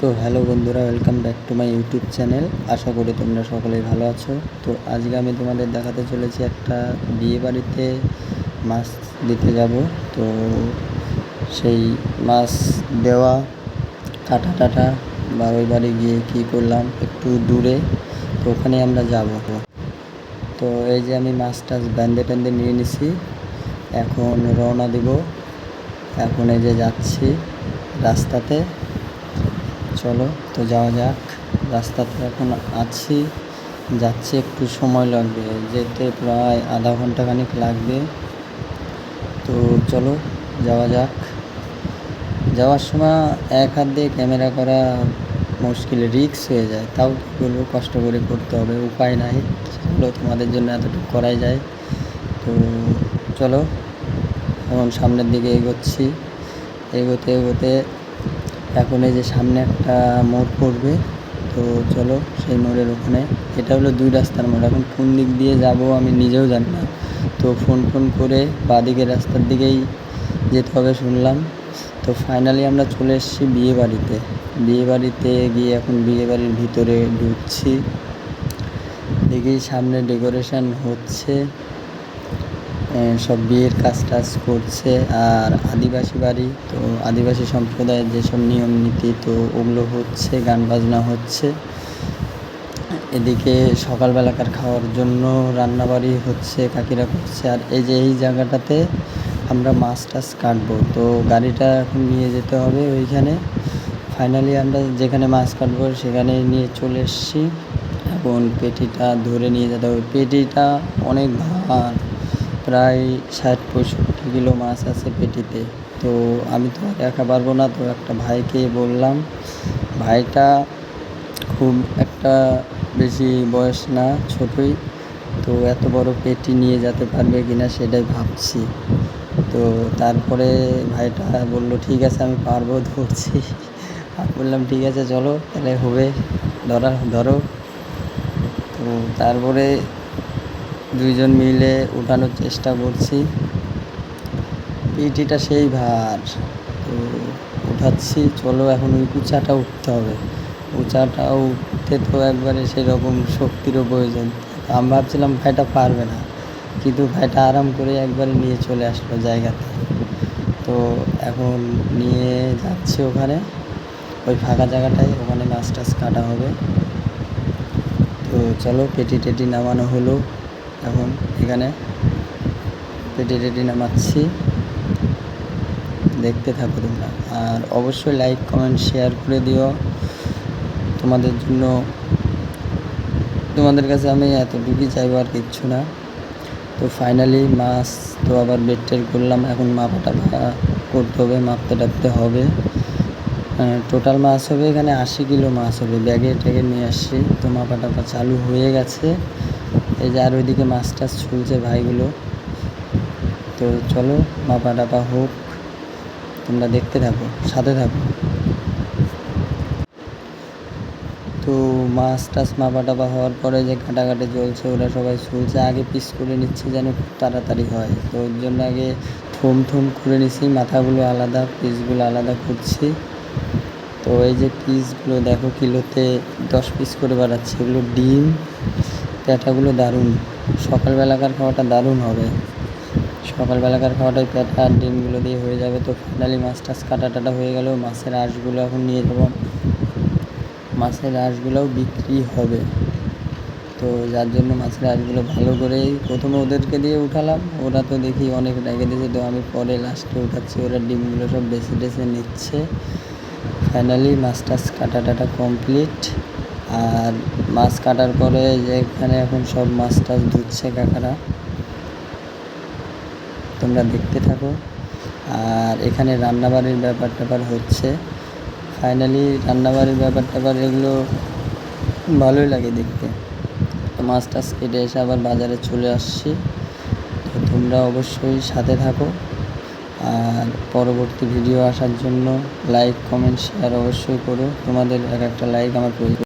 তো হ্যালো বন্ধুরা welcome back to my YouTube channel আশা করি তোমরা সকলেই ভালো আছো। তো আজকে আমি তোমাদের দেখাতে চলেছি একটা বিয়ে বাড়িতে মাছ দিতে যাব। তো সেই মাছ দেওয়া, কাটা টাটা, বা ওই বাড়ি গিয়ে কী করলাম একটু দূরে, তো ওখানে আমরা যাব। তো এই যে আমি মাছ টাছ ব্যান্ডে ট্যান্ডে নিয়ে নিছি, এখন রওনা দিব। এখন এই যে যাচ্ছি রাস্তাতে। চলো, তো যাওয়া যাক। রাস্তাতে এখন আছি, যাচ্ছে, একটু সময় লাগবে। যেতে প্রায় আধা ঘণ্টা খানিক লাগবে। তো চলো, যাওয়া যাক। যাওয়ার সময় এক হাত দিয়ে ক্যামেরা করা মুশকিল রিক্স হয়ে যায়। তাও কী কষ্ট করে করতে হবে, উপায় নাই। চলো তোমাদের জন্য এতটুকু করাই যায়। তো চলো, এখন সামনের দিকে এগোচ্ছি। এগোতে এগোতে এখন এই যে সামনে একটা মোড় পড়বে, তো চলো সেই মোড়ের ওখানে। এটা হলো দুই রাস্তার মোড়। এখন কোন দিক দিয়ে যাব আমি নিজেও জানি না। তো ফোন ফোন করে বাদিকে রাস্তার দিকেই যেতে হবে শুনলাম। তো ফাইনালি আমরা চলে এসেছি বিয়ে বাড়িতে বিয়ে বাড়িতে গিয়ে এখন বিয়ে বাড়ির ভিতরে ঢুকছি। দেখি সামনে ডেকোরেশন হচ্ছে। সব বিয়ের কাজ টাজ করছে আর আদিবাসী বাড়ি, তো আদিবাসী সম্প্রদায়ের যেসব নিয়ম নীতি, তো ওগুলো হচ্ছে, গান বাজনা হচ্ছে। এদিকে সকালবেলাকার খাওয়ার জন্য রান্নাবাড়ি হচ্ছে, কাকিরা করছে। আর এই যে এই জায়গাটাতে আমরা মাছ টাছ কাটবো, তো গাড়িটা এখন নিয়ে যেতে হবে ওইখানে। ফাইনালি আমরা যেখানে মাছ কাটবো সেখানে নিয়ে চলে এসেছি। এখন পেটিটা ধরে নিয়ে যেতে হবে। পেটিটা অনেক ভার। প্রায় ষাট পঁয়ষট্টি কিলো মাছ আছে পেটিতে। তো আমি তো একা পারব না, তো একটা ভাইকে বললাম, ভাইটা খুব একটা বেশি বয়স না, ছোটই, তো এত বড় পেটি নিয়ে যেতে পারবে কি না সেটাই ভাবছি। তো তারপরে ভাইটা বলল, ঠিক আছে, আমি পারব, ধরছি। আর বললাম, ঠিক আছে, চলো, তাহলে হবে, ধরা, ধরো। তো তারপরে দুইজন মিলে উঠানোর চেষ্টা করছি। পিটিটা সেই ভার। তো উঠাচ্ছি, চলো এখন ওই উঁচাটা উঠতে হবে। উঁচাটা উঠতে তো একবারে সেরকম শক্তিরও প্রয়োজন। আমি ভাবছিলাম ভাইটা পারবে না, কিন্তু ভাইটা আরাম করে একবারে নিয়ে চলে আসলো জায়গাতে। তো এখন নিয়ে যাচ্ছি ওখানে। ওই ফাঁকা জায়গাটায় ওখানে মাছ টাছ কাটা হবে। তো চলো, পেটি টেটি নামানো হলো। এখন এখানে পেটি টেটি নামাচ্ছি। দেখতে থাকো তোমরা। আর অবশ্যই লাইক কমেন্ট শেয়ার করে দিও। তোমাদের জন্য, তোমাদের কাছে আমি এতটুকুই চাইব আর কিচ্ছু না। তো ফাইনালি মাছ তো আবার বেড টের করলাম। এখন মাপা টাপা করতে হবে, মাপতে টাপতে হবে। টোটাল মাছ হবে এখানে আশি কিলো মাছ হবে। ব্যাগে ট্যাগে নিয়ে আসছি। তো মাপা টাপা চালু হয়ে গেছে। এই যে আর ওইদিকে মাছ টাছ ছুলছে ভাইগুলো। তো চলো মাপা টাপা হোক, তোমরা দেখতে থাকো, সাথে থাকো। তো মাছ টাছ মাপা টাপা হওয়ার পরে যে কাটাকাটি চলছে ওরা সবাই শুলছে আগে পিস করে নিচ্ছে যেন খুব তাড়াতাড়ি হয়। তো ওর জন্য আগে থম থম করে নিচ্ছি মাথাগুলো আলাদা, পিসগুলো আলাদা করছি। তো এই যে পিসগুলো, দেখো কিলোতে দশ পিস করে বাড়াচ্ছে। এগুলো ডিম প্যাটাগুলো দারুণ। সকালবেলাকার খাওয়াটা দারুণ হবে। সকালবেলাকার খাওয়াটাই প্যাটা আর ডিমগুলো দিয়ে হয়ে যাবে তো ফাইনালি মাছ টাছ কাটা টাটা হয়ে গেল। মাছের আঁশগুলো এখন নিয়ে যাব। মাছের আঁশগুলোও বিক্রি হবে। তো যার জন্য মাছের আঁশগুলো ভালো করেই প্রথমে ওদেরকে দিয়ে উঠালাম। ওরা তো দেখি অনেক রেখে দিয়েছে, তো আমি পরে লাস্টে উঠাচ্ছি। ওরা ডিমগুলো সব বেছে টেছে নিচ্ছে। ফাইনালি মাছ টাছ কাটা টাটা কমপ্লিট আর মাছ কাটার পরে যে এখানে এখন সব মাছ টাছ ধুচ্ছে কাকারা। তোমরা দেখতে থাকো। আর এখানে রান্নাবাড়ির ব্যাপার ট্যাপার হচ্ছে। ফাইনালি রান্নাবাড়ির ব্যাপার ট্যাপার এগুলো ভালোই লাগে দেখতে। তো মাছ টাছ কেটে এসে আবার বাজারে চলে আসছি। তো তোমরা অবশ্যই সাথে থাকো। আর পরবর্তী ভিডিও আসার জন্য লাইক কমেন্ট শেয়ার অবশ্যই করো। তোমাদের এক একটা লাইক আমার প্রয়োজন